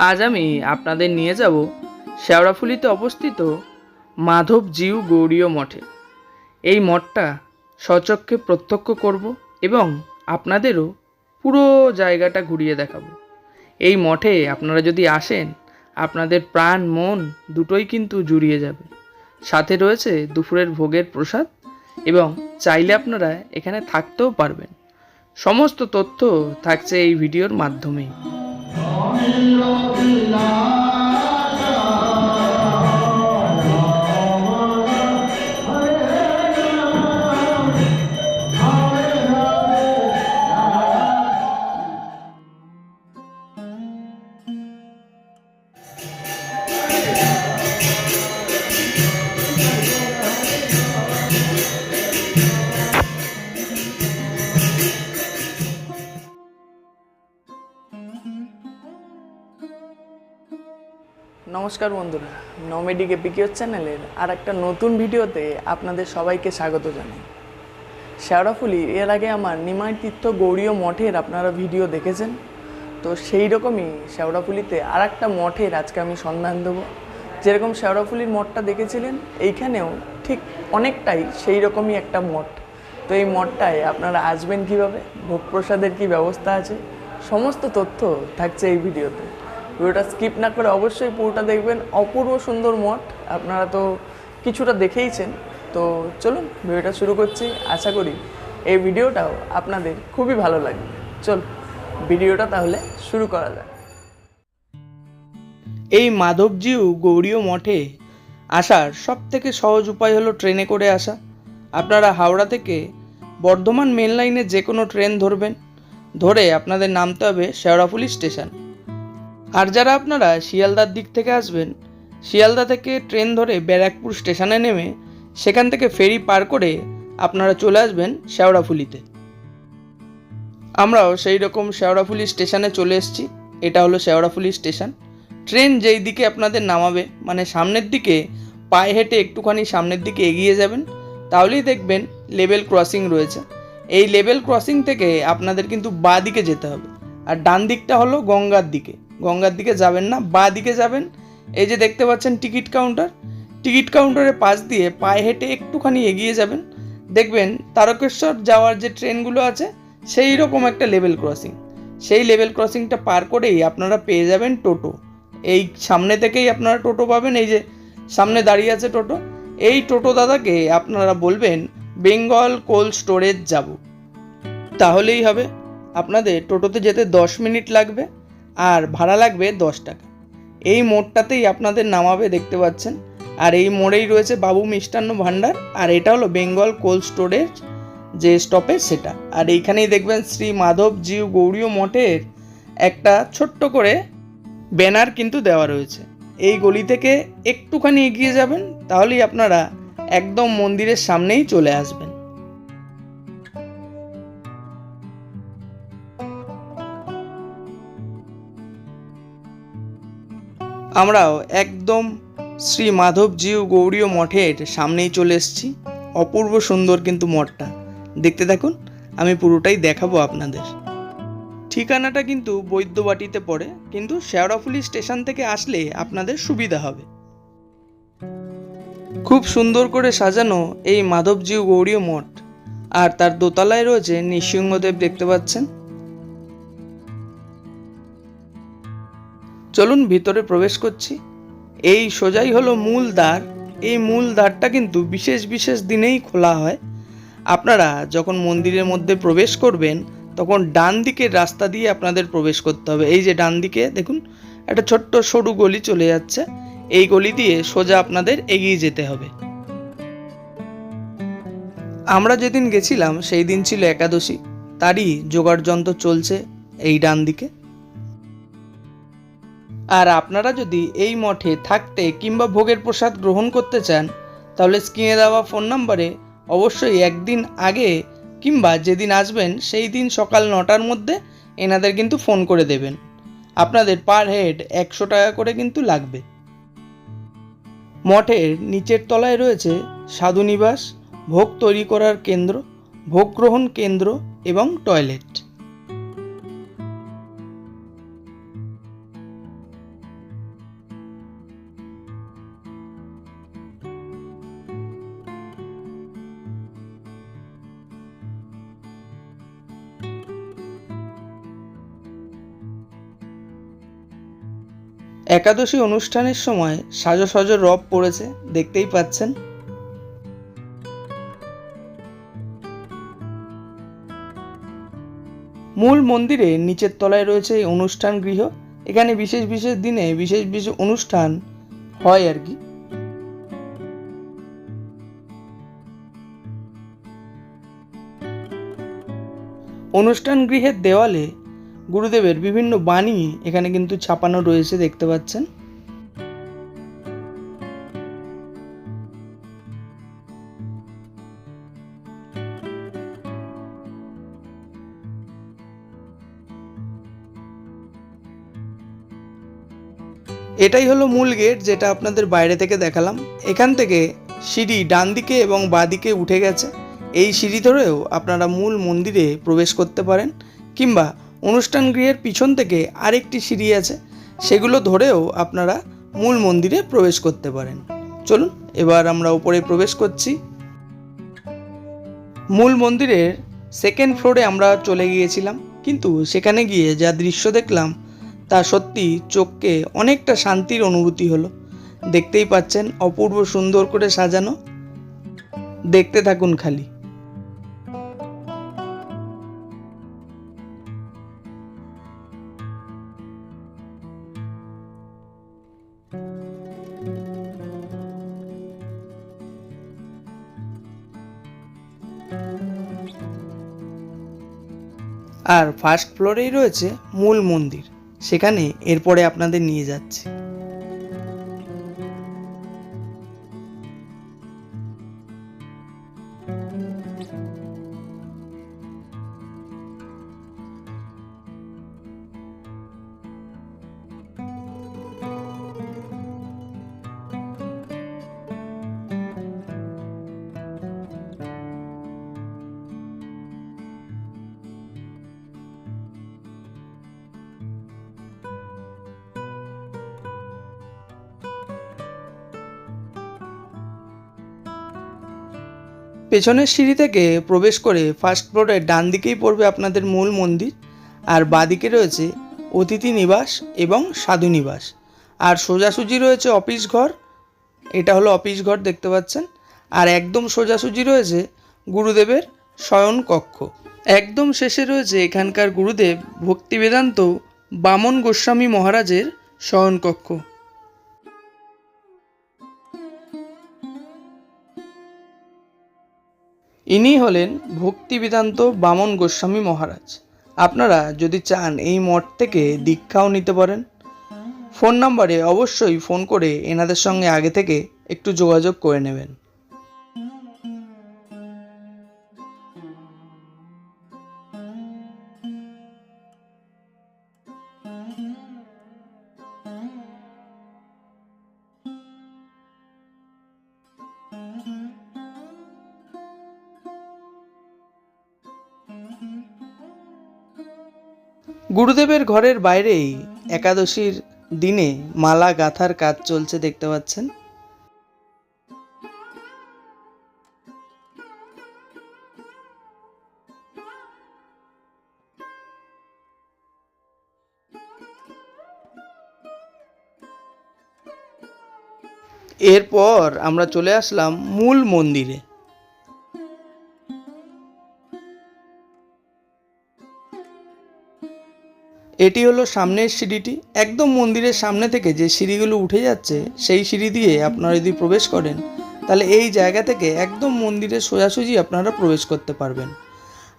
আজ আমি আপনাদের নিয়ে যাব শেওড়াফুলিতে অবস্থিত মাধব জিউ গৌড়ীয় মঠে। এই মঠটা সচক্ষে প্রত্যক্ষ করব এবং আপনাদেরও পুরো জায়গাটা ঘুরিয়ে দেখাবো। এই মঠে আপনারা যদি আসেন, আপনাদের প্রাণ, মন দুটোই কিন্তু জুড়িয়ে যাবে। সাথে রয়েছে দুপুরের ভোগের প্রসাদ এবং চাইলে আপনারা এখানে থাকতেও পারবেন। সমস্ত তথ্য থাকছে এই ভিডিওর মাধ্যমেই। অমিল বিলা নমস্কার বন্ধুরা। নমেডিক এপিকিওর চ্যানেলের আর একটা নতুন ভিডিওতে আপনাদের সবাইকে স্বাগত জানাই। শেওড়াফুলি এর আগে আমার নিমাই তীর্থ গৌরীয় মঠের আপনারা ভিডিও দেখেছেন। তো সেই রকমই শেওড়াফুলিতে আর একটা মঠের আজকে আমি সন্ধান দেবো। যেরকম শেওড়াফুলির মঠটা দেখেছিলেন, এইখানেও ঠিক অনেকটাই সেই রকমই একটা মঠ। তো এই মঠটায় আপনারা আসবেন কীভাবে? ভোগ প্রসাদের কী ব্যবস্থা আছে? সমস্ত তথ্য থাকছে এই ভিডিওতে। ভিডিওটা স্কিপ না করে অবশ্যই পুরোটা দেখবেন। অপূর্ব সুন্দর মঠ, আপনারা তো কিছুটা দেখেইছেন। তো চলুন, ভিডিওটা শুরু করছি। আশা করি এই ভিডিওটাও আপনাদের খুবই ভালো লাগবে। চল ভিডিওটা তাহলে শুরু করা যাক। এই মাধবজিউ গৌরীয় মঠে আসার সব থেকে সহজ উপায় হলো ট্রেনে করে আসা। আপনারা হাওড়া থেকে বর্ধমান মেন লাইনে যে কোনো ট্রেন ধরবেন। ধরে আপনাদের নামতে হবে শেওড়াফুলি স্টেশন। আর যারা আপনারা শিয়ালদার দিক থেকে আসবেন, শিয়ালদা থেকে ট্রেন ধরে ব্যারাকপুর স্টেশনে নেমে সেখান থেকে ফেরি পার করে আপনারা চলে আসবেন শেওড়াফুলিতে। আমরাও সেই রকম শেওড়াফুলি স্টেশনে চলে এসেছি, এটা হলো শেওড়াফুলি স্টেশন। ট্রেন যেই দিকে আপনাদের নামাবে মানে সামনের দিকে পায়ে হেঁটে একটুখানি সামনের দিকে এগিয়ে যাবেন, তাহলেই দেখবেন লেভেল ক্রসিং রয়েছে। এই লেভেল ক্রসিং থেকে আপনাদের কিন্তু বাঁ দিকে যেতে হবে, আর ডান দিকটা হলো গঙ্গার দিকে। গঙ্গার দিকে যাবেন না, বাঁ দিকে যাবেন। এই যে দেখতে পাচ্ছেন টিকিট কাউন্টার। টিকিট কাউন্টারের পাশ দিয়ে পায়ে হেঁটে একটুখানি এগিয়ে যাবেন। দেখবেন তারকেশ্বর যাওয়ার যে ট্রেনগুলো আছে, সেই রকম একটা লেভেল ক্রসিং সেই লেভেল ক্রসিংটা পার করেই আপনারা পেয়ে যাবেন টোটো। এই সামনে থেকেই আপনারা টোটো পাবেন, এই যে সামনে দাঁড়িয়ে আছে টোটো। এই টোটো দাদাকে আপনারা বলবেন, বেঙ্গল কোল্ড স্টোরেজ যাব। তাহলেই হবে। আপনাদের টোটোতে যেতে দশ মিনিট লাগবে। আর ভাড়া লাগবে দশ টাকা। এই মোড়টাতেই আপনাদের নামাবে, দেখতে পাচ্ছেন? আর এই মোড়েই রয়েছে বাবু মিষ্টান্ন ভাণ্ডার, আর এটা হলো বেঙ্গল কোল্ড স্টোরেজ যে স্টপেজ সেটা। আর এইখানেই দেখবেন শ্রী মাধবজিউ গৌরীয় মঠের একটা ছোট্ট করে ব্যানার কিন্তু দেওয়া রয়েছে। এই গলি থেকে একটুখানি এগিয়ে যাবেন, তাহলেই আপনারা একদম মন্দিরের সামনেই চলে আসবেন। আমরাও একদম শ্রী মাধবজিউ গৌরীয় মঠের সামনেই চলে এসেছি। অপূর্ব সুন্দর কিন্তু মঠটা। দেখতে থাকুন, আমি পুরোটাই দেখাবো আপনাদের। ঠিকানাটা কিন্তু বৈদ্যবাটিতে পড়ে, কিন্তু শেওড়াফুলি স্টেশন থেকে আসলে আপনাদের সুবিধা হবে। খুব সুন্দর করে সাজানো এই মাধবজিউ গৌরীয় মঠ। আর তার দোতলায় রয়েছে নৃসিংহদেব, দেখতে পাচ্ছেন। চলুন ভিতরে প্রবেশ করছি। এই সোজাই হলো মূল দ্বার। এই মূল দ্বারটা কিন্তু বিশেষ বিশেষ দিনেই খোলা হয়। আপনারা যখন মন্দিরের মধ্যে প্রবেশ করবেন, তখন ডান দিকের রাস্তা দিয়ে আপনাদের প্রবেশ করতে হবে। এই যে ডান দিকে, দেখুন, একটা ছোট্ট সরু গলি চলে যাচ্ছে। এই গলি দিয়ে সোজা আপনাদের এগিয়ে যেতে হবে। আমরা যেদিন গেছিলাম, সেই দিন ছিল একাদশী। তারই জোগাড় যন্ত্র চলছে এই ডান দিকে। আর আপনারা যদি এই মঠে থাকতে কিংবা ভোগের প্রসাদ গ্রহণ করতে চান, তাহলে স্ক্রিনে দেওয়া ফোন নম্বরে অবশ্যই একদিন আগে কিংবা যেদিন আসবেন, সেই দিন সকাল নটার মধ্যে এনাদের কিন্তু ফোন করে দেবেন। আপনাদের পার হেড একশো টাকা করে কিন্তু লাগবে। মঠের নিচের তলায় রয়েছে সাধুনিবাস, ভোগ তৈরি করার কেন্দ্র, ভোগ গ্রহণ কেন্দ্র এবং টয়লেট। একাদশী অনুষ্ঠানের সময় সাজো সাজো রব পড়েছে, দেখতেই পাচ্ছেন। মূল মন্দিরে নিচের তলায় রয়েছে এই অনুষ্ঠান গৃহ। এখানে বিশেষ বিশেষ দিনে বিশেষ বিশেষ অনুষ্ঠান হয় আর কি। অনুষ্ঠান গৃহের দেওয়ালে গুরুদেবের বিভিন্ন বাণী এখানে কিন্তু ছাপানো রয়েছে, দেখতে পাচ্ছেন। এটাই হলো মূল গেট যেটা আপনাদের বাইরে থেকে দেখালাম। এখান থেকে সিঁড়ি ডান দিকে এবং বাঁ দিকে উঠে গেছে। এই সিঁড়ি ধরেও আপনারা মূল মন্দিরে প্রবেশ করতে পারেন কিংবা অনুষ্ঠান গৃহের পিছন থেকে আরেকটি সিঁড়ি আছে। সেগুলো ধরেও আপনারা মূল মন্দিরে প্রবেশ করতে পারেন। চলুন, এবার আমরা উপরে প্রবেশ করছি। মূল মন্দিরের সেকেন্ড ফ্লোরে আমরা চলে গিয়েছিলাম। কিন্তু সেখানে গিয়ে যা দৃশ্য দেখলাম, তা সত্যি চোখকে অনেকটা শান্তির অনুভূতি হলো। দেখতেই পাচ্ছেন অপূর্ব সুন্দর করে সাজানো। দেখতে থাকুন খালি। আর ফার্স্ট ফ্লোরেই রয়েছে মূল মন্দির। সেখানে এরপরে আপনাদের নিয়ে যাচ্ছি। পেছনের সিঁড়ি থেকে প্রবেশ করে ফার্স্ট ফ্লোরের ডান দিকেই পড়বে আপনাদের মূল মন্দির। আর বাদিকে রয়েছে অতিথি নিবাস এবং সাধু নিবাস। আর সোজাসুজি রয়েছে অফিস ঘর। এটা হলো অফিস ঘর, দেখতে পাচ্ছেন। আর একদম সোজাসুজি রয়েছে গুরুদেবের শয়ন কক্ষ। একদম শেষে রয়েছে এখানকার গুরুদেব ভক্তি বেদান্ত বামন গোস্বামী মহারাজের শয়ন ইনি হলেন ভক্তিবিধান্ত বামন গোস্বামী মহারাজ। আপনারা যদি চান এই মঠ থেকে দীক্ষাও নিতে পারেন। ফোন নাম্বারে অবশ্যই ফোন করে এনাদের সঙ্গে আগে থেকে একটু যোগাযোগ করে নেবেন। গুরুদেবের ঘরের বাইরেই একাদশীর দিনে মালা গাঁথার কাজ চলছে দেখতে পাচ্ছেন। এরপর আমরা চলে আসলাম মূল মন্দিরে। এটি হলো সামনের সিঁড়িটি। একদম মন্দিরের সামনে থেকে যে সিঁড়িগুলো উঠে যাচ্ছে, সেই সিঁড়ি দিয়ে আপনারা যদি প্রবেশ করেন, তাহলে এই জায়গা থেকে একদম মন্দিরের সোজাসুজি আপনারা প্রবেশ করতে পারবেন।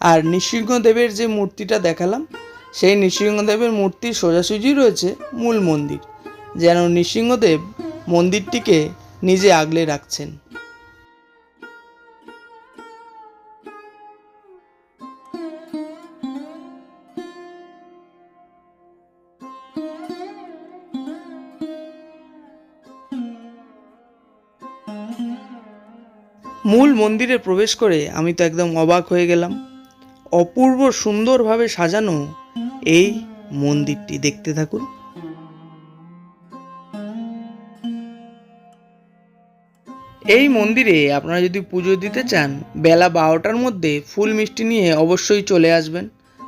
আর নৃসিংহদেবের যে মূর্তিটা দেখালাম, সেই নৃসিংহদেবের মূর্তির সোজাসুজি রয়েছে মূল মন্দির, যেন নৃসিংহদেব মন্দিরটিকে নিজে আগলে রাখছেন। মূল মন্দিরে প্রবেশ করে আমি তো একদম অবাক হয়ে গেলাম। অপূর্ব সুন্দরভাবে সাজানো এই মন্দিরটি দেখতে থাকুন। এই মন্দিরে আপনারা যদি পুজো দিতে চান, বেলা বারোটার মধ্যে ফুল মিষ্টি নিয়ে অবশ্যই চলে আসবেন।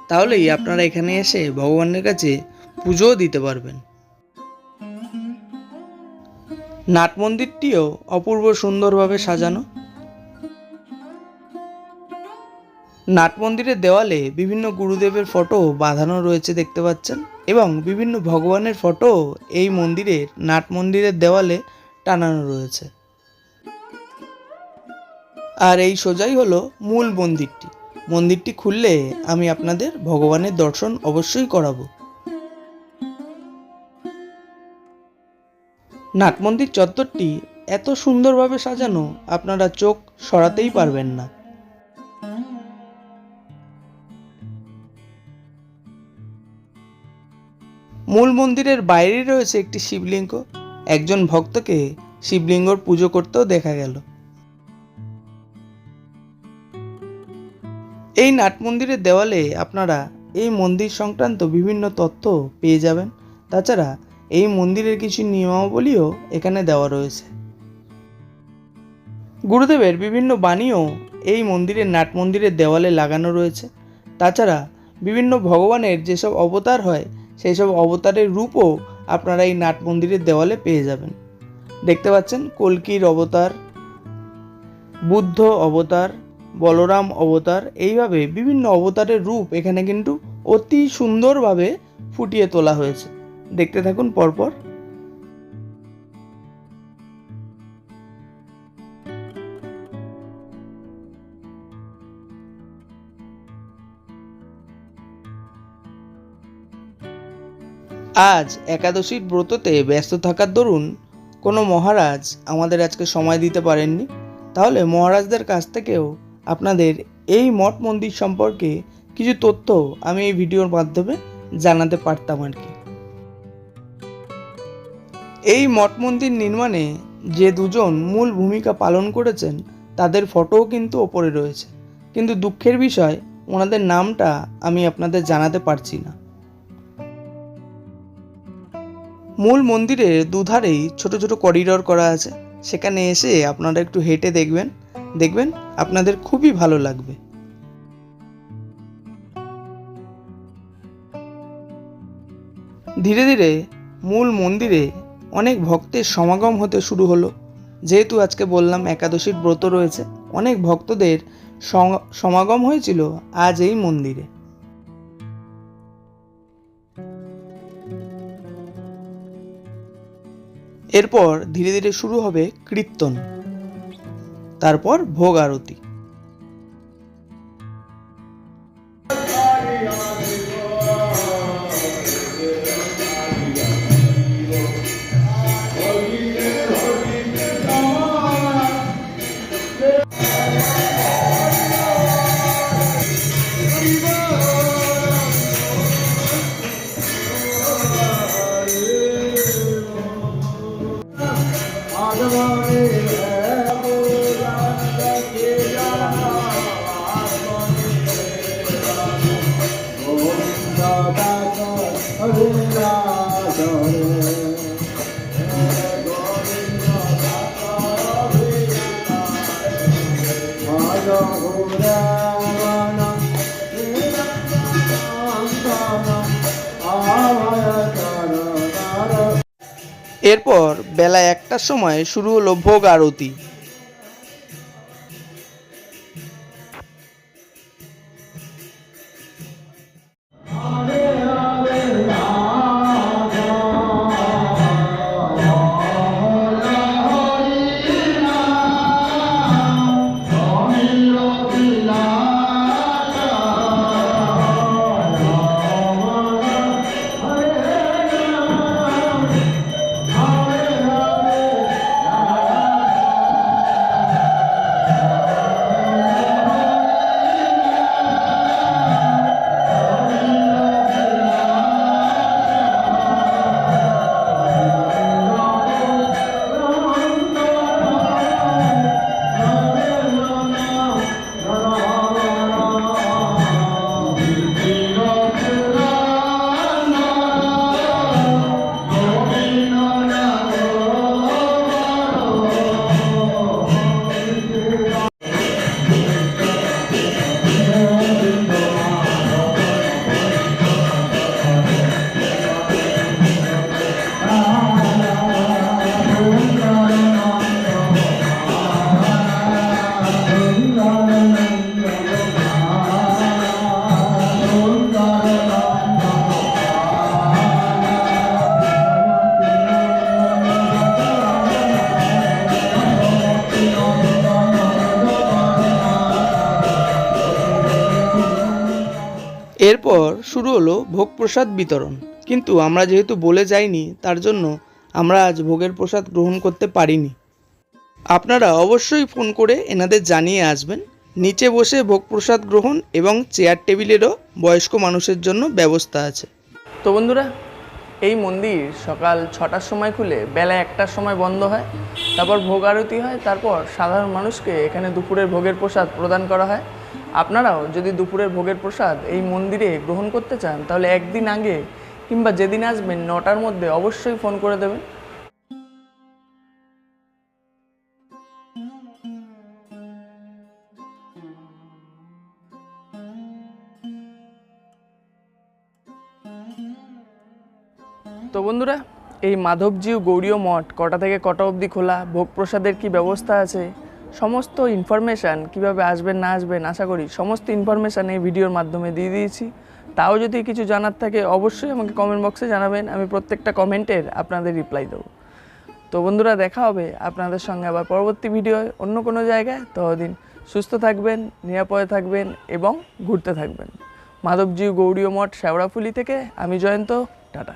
তাহলেই আপনারা এখানে এসে ভগবানের কাছে পুজোও দিতে পারবেন। নাট মন্দিরটিও অপূর্ব সুন্দরভাবে সাজানো। নাট মন্দিরের দেওয়ালে বিভিন্ন গুরুদেবের ফটো বাঁধানো রয়েছে দেখতে পাচ্ছেন এবং বিভিন্ন ভগবানের ফটো এই মন্দিরের নাট মন্দিরের দেওয়ালে টানানো রয়েছে। আর এই সোজাই হলো মূল মন্দিরটি। মন্দিরটি খুললে আমি আপনাদের ভগবানের দর্শন অবশ্যই করাবো। নাট মন্দির চত্বরটি এত সুন্দরভাবে সাজানো আপনারা চোখ সরাতেই পারবেন না। মূল মন্দিরের বাইরে রয়েছে একটি শিবলিঙ্গ। একজন ভক্তকে শিবলিঙ্গর পুজো করতেও দেখা গেল। এই নাট মন্দিরের দেওয়ালে আপনারা এই মন্দির সংক্রান্ত বিভিন্ন তথ্য পেয়ে যাবেন। তাছাড়া এই মন্দিরের কিছু নিয়মাবলীও এখানে দেওয়া রয়েছে। গুরুদেবের বিভিন্ন বাণীও এই মন্দিরের নাট মন্দিরের দেওয়ালে লাগানো রয়েছে। তাছাড়া বিভিন্ন ভগবানের যেসব অবতার হয় সেই সব অবতারের রূপও আপনারা এই নাট মন্দিরের দেওয়ালে পেয়ে যাবেন। দেখতে পাচ্ছেন কলকির অবতার, বুদ্ধ অবতার, বলরাম অবতার, এইভাবে বিভিন্ন অবতারের রূপ এখানে কিন্তু অতি সুন্দরভাবে ফুটিয়ে তোলা হয়েছে। দেখতে থাকুন পরপর। আজ একাদশীর ব্রততে ব্যস্ত থাকার দরুন কোনো মহারাজ আমাদের আজকে সময় দিতে পারেননি। তাহলে মহারাজদের কাছ থেকেও আপনাদের এই মঠ মন্দির সম্পর্কে কিছু তথ্য আমি এই ভিডিওর মাধ্যমে জানাতে পারতাম আর কি। এই মঠ মন্দির নির্মাণে যে দুজন মূল ভূমিকা পালন করেছেন, তাদের ফটোও কিন্তু ওপরে রয়েছে। কিন্তু দুঃখের বিষয়, ওনাদের নামটা আমি আপনাদের জানাতে পারছি না। মূল মন্দিরের দুধারেই ছোট ছোট করিডর করা আছে। সেখানে এসে আপনারা একটু হেঁটে দেখবেন। দেখবেন আপনাদের খুবই ভালো লাগবে। ধীরে ধীরে মূল মন্দিরে অনেক ভক্তের সমাগম হতে শুরু হলো। যেহেতু আজকে বললাম একাদশীর ব্রত রয়েছে, অনেক ভক্তদের সমাগম হয়েছিল আজ এই মন্দিরে। এরপর ধীরে ধীরে শুরু হবে কীর্তন তারপর ভোগ আরতি এরপর বেলা একটার সময় শুরু হলো ভোগ আরতি। শুরু হলো ভোগ প্রসাদ বিতরণ। কিন্তু আমরা যেহেতু বলে যাইনি, তার জন্য আমরা আজ ভোগের প্রসাদ গ্রহণ করতে পারিনি। আপনারা অবশ্যই ফোন করে এনাদের জানিয়ে আসবেন, নিচে বসে ভোগ প্রসাদ গ্রহণ এবং চেয়ার টেবিলেরও বয়স্ক মানুষের জন্য ব্যবস্থা আছে। তো বন্ধুরা, এই মন্দির সকাল ছটার সময় খুলে বেলা একটার সময় বন্ধ হয়, তারপর ভোগ আরতি হয়, তারপর সাধারণ মানুষকে এখানে দুপুরের ভোগের প্রসাদ প্রদান করা হয়। আপনারাও যদি দুপুরের ভোগের প্রসাদ এই মন্দিরে গ্রহণ করতে চান, তাহলে একদিন আগে কিংবা যেদিন আসবেন নটার মধ্যে অবশ্যই ফোন করে দেবেন। তো বন্ধুরা, এই মাধবজিউ গৌরীয় মঠ কটা থেকে কটা অবধি খোলা? ভোগ প্রসাদের কী ব্যবস্থা আছে? সমস্ত ইনফরমেশান কীভাবে আসবেন না আসবেন আশা করি সমস্ত ইনফরমেশান এই ভিডিওর মাধ্যমে দিয়ে দিয়েছি। তাও যদি কিছু জানার থাকে অবশ্যই আমাকে কমেন্ট বক্সে জানাবেন, আমি প্রত্যেকটা কমেন্টের আপনাদের রিপ্লাই দেবো। তো বন্ধুরা, দেখা হবে আপনাদের সঙ্গে আবার পরবর্তী ভিডিও অন্য কোনো জায়গায়। ততদিন সুস্থ থাকবেন, নিরাপদে থাকবেন এবং ঘুরতে থাকবেন। মাধবজি গৌরীয় মঠ শেওড়াফুলি থেকে আমি জয়ন্ত, টাটা।